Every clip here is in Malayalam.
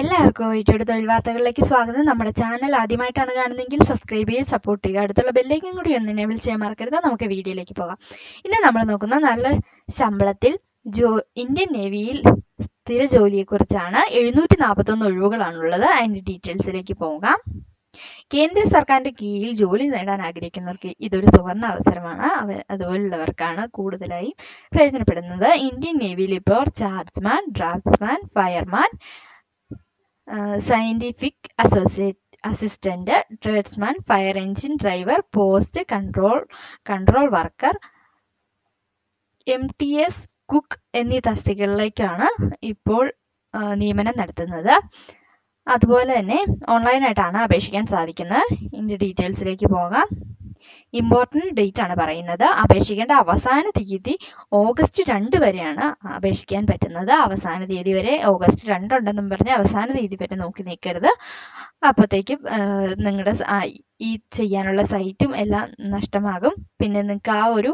എല്ലാവർക്കും വീട്ടിയുടെ തൊഴിൽ വാർത്തകളിലേക്ക് സ്വാഗതം. നമ്മുടെ ചാനൽ ആദ്യമായിട്ടാണ് കാണുന്നതെങ്കിൽ സബ്സ്ക്രൈബ് ചെയ്ത് സപ്പോർട്ട് ചെയ്യുക. അടുത്തുള്ള ബെല്ലേക്കും കൂടി ഒന്ന് എനേബിൾ ചെയ്യാൻ മറക്കരുത്. നമുക്ക് വീഡിയോയിലേക്ക് പോകാം. ഇന്ന് നമ്മൾ നോക്കുന്ന നല്ല ശമ്പളത്തിൽ ജോ ഇന്ത്യൻ നേവിയിൽ സ്ഥിര ജോലിയെക്കുറിച്ചാണ് എഴുന്നൂറ്റി നാൽപ്പത്തൊന്ന് ഒഴിവുകളാണുള്ളത്. അതിന്റെ ഡീറ്റെയിൽസിലേക്ക് പോകാം. കേന്ദ്ര സർക്കാരിന്റെ കീഴിൽ ജോലി നേടാൻ ആഗ്രഹിക്കുന്നവർക്ക് ഇതൊരു സുവർണ അവസരമാണ്. അവർ അതുപോലുള്ളവർക്കാണ് കൂടുതലായി പ്രയോജനപ്പെടുന്നത്. ഇന്ത്യൻ നേവിയിൽ ഇപ്പോൾ chargeman draftsman fireman scientific associate assistant tradesman fire engine driver post control control worker M T S cook എന്നീ തസ്തികകളിലേക്കാണ് ഇപ്പോൾ നിയമനം നടത്തുന്നത്. അതുപോലെ തന്നെ ഓൺലൈനായിട്ടാണ് അപേക്ഷിക്കാൻ സാധിക്കുന്നത്. ഇതിന്റെ ഡീറ്റെയിൽസിലേക്ക് പോകാം. ഇമ്പോർട്ടന്റ് ഡേറ്റ് ആണ് പറയുന്നത്. അപേക്ഷിക്കേണ്ട അവസാന തീയതി ഓഗസ്റ്റ് രണ്ട് വരെയാണ് അപേക്ഷിക്കാൻ പറ്റുന്നത്. അവസാന തീയതി വരെ ഓഗസ്റ്റ് രണ്ടുണ്ടെന്നും പറഞ്ഞ് അവസാന തീയതി വരെ നോക്കി നിൽക്കരുത്. അപ്പോഴത്തേക്കും നിങ്ങളുടെ ഈ ചെയ്യാനുള്ള സൈറ്റും എല്ലാം നഷ്ടമാകും. പിന്നെ നിങ്ങൾക്ക് ആ ഒരു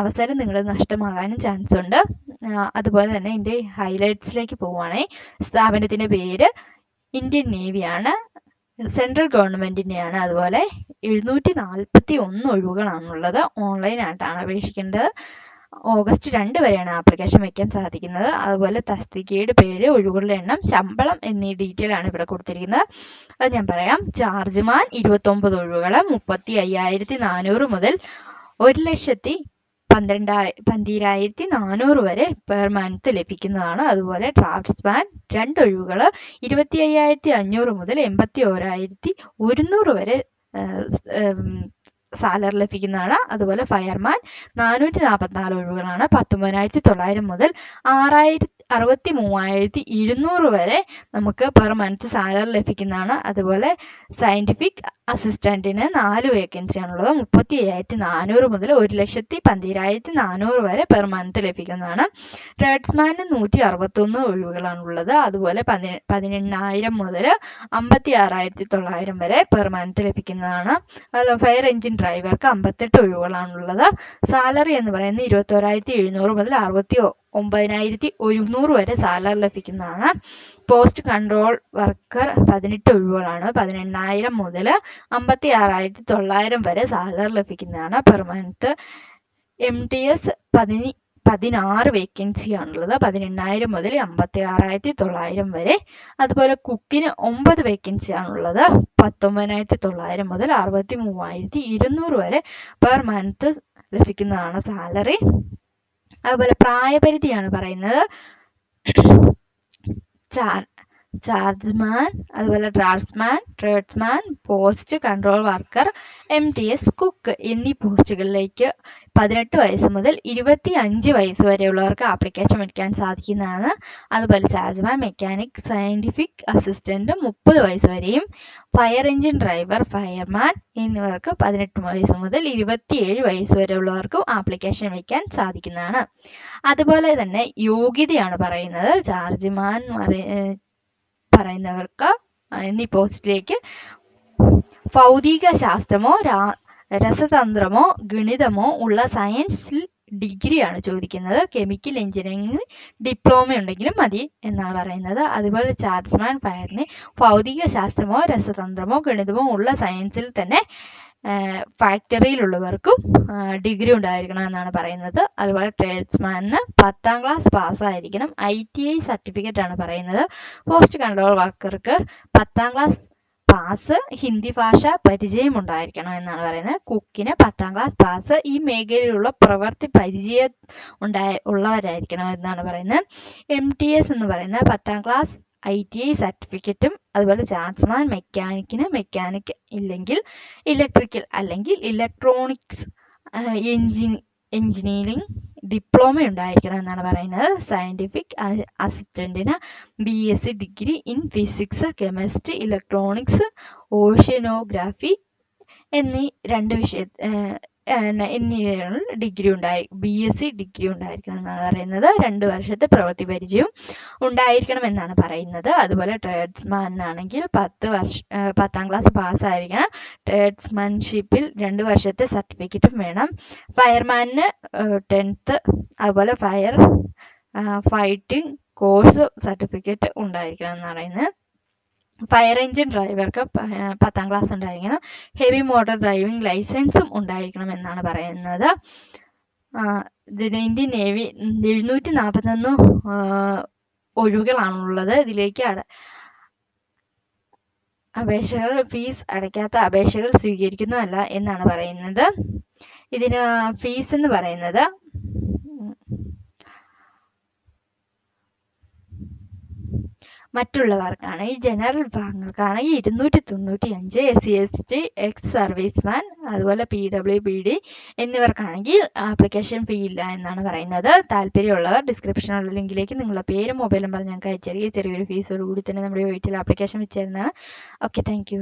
അവസരം നിങ്ങൾ നഷ്ടമാകാനും ചാൻസ് ഉണ്ട്. അതുപോലെ തന്നെ ഇതിന്റെ ഹൈലൈറ്റ്സിലേക്ക് പോവുകയാണെങ്കിൽ സ്ഥാപനത്തിന്റെ പേര് ഇന്ത്യൻ നേവിയാണ്. സെൻട്രൽ ഗവൺമെന്റിന്റെയാണ് അതുപോലെ എഴുന്നൂറ്റി നാൽപ്പത്തി ഒന്ന് ഒഴിവുകളാണുള്ളത് ഓൺലൈനായിട്ടാണ് അപേക്ഷിക്കേണ്ടത്. ഓഗസ്റ്റ് രണ്ട് വരെയാണ് ആപ്ലിക്കേഷൻ വെക്കാൻ സാധിക്കുന്നത്. അതുപോലെ തസ്തികയുടെ പേര് ഒഴിവുകളുടെ എണ്ണം ശമ്പളം എന്നീ ഡീറ്റെയിൽ ആണ് ഇവിടെ കൊടുത്തിരിക്കുന്നത്. അത് ഞാൻ പറയാം. ചാർജ്മാൻ ഇരുപത്തൊമ്പത് ഒഴിവുകൾ മുപ്പത്തി അയ്യായിരത്തി നാനൂറ് മുതൽ ഒരു ലക്ഷത്തി പന്ത്രണ്ടായി പന്തിരായിരത്തി നാനൂറ് വരെ പെർ മന്ത് ലഭിക്കുന്നതാണ്. അതുപോലെ ഡ്രാഫ്റ്റ്സ്മാൻ രണ്ട് ഒഴിവുകൾ ഇരുപത്തി അയ്യായിരത്തി അഞ്ഞൂറ് മുതൽ എൺപത്തി ഓരായിരത്തി ഒരുന്നൂറ് വരെ സാലറി ലഭിക്കുന്നതാണ്. അതുപോലെ ഫയർമാൻ നാനൂറ്റി നാൽപ്പത്തിനാല് ഒഴിവുകളാണ് പത്തൊമ്പതിനായിരത്തി തൊള്ളായിരം മുതൽ ആറായിരത്തി അറുപത്തി മൂവായിരത്തി ഇരുന്നൂറ് വരെ നമുക്ക് പെർ മന്ത് സാലറി ലഭിക്കുന്നതാണ്. അതുപോലെ സയന്റിഫിക് അസിസ്റ്റന്റിന് നാല് വേക്കൻസി ആണുള്ളത്. മുപ്പത്തി അയ്യായിരത്തി നാനൂറ് മുതൽ ഒരു ലക്ഷത്തി പന്തിരായിരത്തി നാനൂറ് വരെ പെർ മന്ത് ലഭിക്കുന്നതാണ്. ട്രേഡ്സ്മാന് നൂറ്റി അറുപത്തൊന്ന് ഒഴിവുകളാണുള്ളത്. അതുപോലെ പതി പതിനെണ്ണായിരം മുതൽ അമ്പത്തി ആറായിരത്തി തൊള്ളായിരം വരെ പെർ മന്ത് ലഭിക്കുന്നതാണ്. അത് ഫയർ എഞ്ചിൻ ഡ്രൈവർക്ക് അമ്പത്തെട്ട് ഒഴിവുകളാണുള്ളത്. സാലറി എന്ന് പറയുന്നത് ഇരുപത്തോരായിരത്തി എഴുന്നൂറ് മുതൽ അറുപത്തി ഒമ്പതിനായിരത്തി ഒരുന്നൂറ് വരെ സാലറി ലഭിക്കുന്നതാണ്. പോസ്റ്റ് കൺട്രോൾ വർക്കർ പതിനെട്ട് ഒഴിവുകളാണ്. പതിനെണ്ണായിരം മുതൽ അമ്പത്തി ആറായിരത്തി തൊള്ളായിരം വരെ സാലറി ലഭിക്കുന്നതാണ്. Per month M T S പതിനി പതിനാറ് വേക്കൻസിയാണുള്ളത് പതിനെണ്ണായിരം മുതൽ അമ്പത്തി ആറായിരത്തി തൊള്ളായിരം വരെ. അതുപോലെ കുക്കിന് ഒമ്പത് വേക്കൻസിയാണുള്ളത് പത്തൊമ്പതിനായിരത്തി തൊള്ളായിരം മുതൽ അറുപത്തി മൂവായിരത്തി ഇരുന്നൂറ് വരെ പെർ മന്ത് ലഭിക്കുന്നതാണ് സാലറി അതുപോലെ പ്രായപരിധിയാണ് പറയുന്നത്. ചാർ ചാർജ്മാൻ അതുപോലെ draftsman tradesman post control worker M T S cook എന്നീ പോസ്റ്റുകളിലേക്ക് പതിനെട്ട് വയസ്സ് മുതൽ ഇരുപത്തി അഞ്ച് വയസ്സ് വരെയുള്ളവർക്ക് ആപ്ലിക്കേഷൻ വയ്ക്കാൻ സാധിക്കുന്നതാണ്. അതുപോലെ ചാർജ്മാൻ മെക്കാനിക് സയന്റിഫിക് അസിസ്റ്റന്റ് മുപ്പത് വയസ്സ് വരെയും ഫയർ എഞ്ചിൻ ഡ്രൈവർ ഫയർമാൻ എന്നിവർക്ക് പതിനെട്ട് വയസ്സ് മുതൽ ഇരുപത്തിയേഴ് വയസ്സ് വരെയുള്ളവർക്കും ആപ്ലിക്കേഷൻ വയ്ക്കാൻ സാധിക്കുന്നതാണ്. അതുപോലെ തന്നെ യോഗ്യതയാണ് പറയുന്നത്. ചാർജ്മാൻ പറയുന്നവർക്ക് എന്നീ പോസ്റ്റിലേക്ക് ഭൗതിക ശാസ്ത്രമോ രസതന്ത്രമോ ഗണിതമോ ഉള്ള സയൻസിൽ ഡിഗ്രിയാണ് ചോദിക്കുന്നത്. കെമിക്കൽ എഞ്ചിനീയറിംഗിൽ ഡിപ്ലോമ ഉണ്ടെങ്കിലും മതി എന്നാണ് പറയുന്നത്. അതുപോലെ ചാർട്സ്മാൻ ഫയറിന് ഭൗതിക ശാസ്ത്രമോ രസതന്ത്രമോ ഗണിതമോ ഉള്ള സയൻസിൽ തന്നെ ഫാക്ടറിയിലുള്ളവർക്കും ഡിഗ്രി ഉണ്ടായിരിക്കണം എന്നാണ് പറയുന്നത്. അതുപോലെ ട്രേഡ്സ്മാനിന് പത്താം ക്ലാസ് പാസ്സായിരിക്കണം ഐ ടി ഐ സർട്ടിഫിക്കറ്റ് ആണ് പറയുന്നത്. പോസ്റ്റ് കൺട്രോൾ വർക്കർക്ക് പത്താം ക്ലാസ് പാസ് ഹിന്ദി ഭാഷ പരിചയം ഉണ്ടായിരിക്കണം എന്നാണ് പറയുന്നത്. കുക്കിന് പത്താം ക്ലാസ് പാസ് ഈ മേഖലയിലുള്ള പ്രവൃത്തി പരിചയം ഉണ്ടായ ഉള്ളവരായിരിക്കണം എന്നാണ് പറയുന്നത്. എം ടി എസ് എന്ന് പറയുന്നത് പത്താം ക്ലാസ് ഐ ടി ഐ സർട്ടിഫിക്കറ്റും അതുപോലെ ചാൻസ്മാൻ മെക്കാനിക്കിന് മെക്കാനിക് ഇല്ലെങ്കിൽ ഇലക്ട്രിക്കൽ അല്ലെങ്കിൽ ഇലക്ട്രോണിക്സ് എഞ്ചിൻ എഞ്ചിനീയറിംഗ് ഡിപ്ലോമ ഉണ്ടായിരിക്കണം എന്നാണ് പറയുന്നത്. Scientific അസിസ്റ്റന്റിന് B S C degree in physics chemistry electronics oceanography എന്നീ രണ്ട് വിഷയ എന്നിവയിൽ ഡിഗ്രി ഉണ്ടായി ബി എസ് സി ഡിഗ്രി ഉണ്ടായിരിക്കണം എന്നാണ് പറയുന്നത്. രണ്ട് വർഷത്തെ പ്രവൃത്തി പരിചയവും ഉണ്ടായിരിക്കണം എന്നാണ് പറയുന്നത്. അതുപോലെ ട്രേഡ്സ്മാനാണെങ്കിൽ പത്ത് വർഷ പത്താം ക്ലാസ് പാസ്സായിരിക്കണം ട്രേഡ്സ്മാൻഷിപ്പിൽ രണ്ട് വർഷത്തെ സർട്ടിഫിക്കറ്റും വേണം. ഫയർമാനിന് ടെൻത്ത് അതുപോലെ ഫയർ ഫൈറ്റിംഗ് കോഴ്സ് സർട്ടിഫിക്കറ്റ് ഉണ്ടായിരിക്കണം എന്ന് പറയുന്നത്. ഫയർ എഞ്ചിൻ ഡ്രൈവർക്ക് പത്താം ക്ലാസ് ഉണ്ടായിരിക്കണം. ഹെവി മോട്ടോർ ഡ്രൈവിംഗ് ലൈസൻസും ഉണ്ടായിരിക്കണം എന്നാണ് പറയുന്നത്. ഇന്ത്യൻ നേവി എഴുന്നൂറ്റി നാൽപ്പത്തൊന്ന് ഒഴിവുകളാണുള്ളത്. ഇതിലേക്ക് അപേക്ഷകൾ ഫീസ് അടയ്ക്കാത്ത അപേക്ഷകൾ സ്വീകരിക്കുന്നതല്ല എന്നാണ് പറയുന്നത്. ഇതിന് ഫീസ് എന്ന് പറയുന്നത് മറ്റുള്ളവർക്കാണ് ഈ ജനറൽ വിഭാഗങ്ങൾക്കാണ് ഈ ഇരുന്നൂറ്റി തൊണ്ണൂറ്റി അഞ്ച് S C S T ex serviceman അതുപോലെ പി ഡബ്ല്യു ബി ഡി എന്നിവർക്കാണെങ്കിൽ ആപ്ലിക്കേഷൻ ഫീ ഇല്ല എന്നാണ് പറയുന്നത്. താല്പര്യമുള്ളവർ ഡിസ്ക്രിപ്ഷനുള്ള ലിങ്കിലേക്ക് നിങ്ങളുടെ പേരും മൊബൈലും പറഞ്ഞ് ഞങ്ങൾക്ക് അയച്ചു ചെറിയൊരു ഫീസോട് കൂടി തന്നെ നമ്മുടെ വീട്ടിൽ ആപ്ലിക്കേഷൻ വെച്ച് തരുന്നതാണ്. Okay thank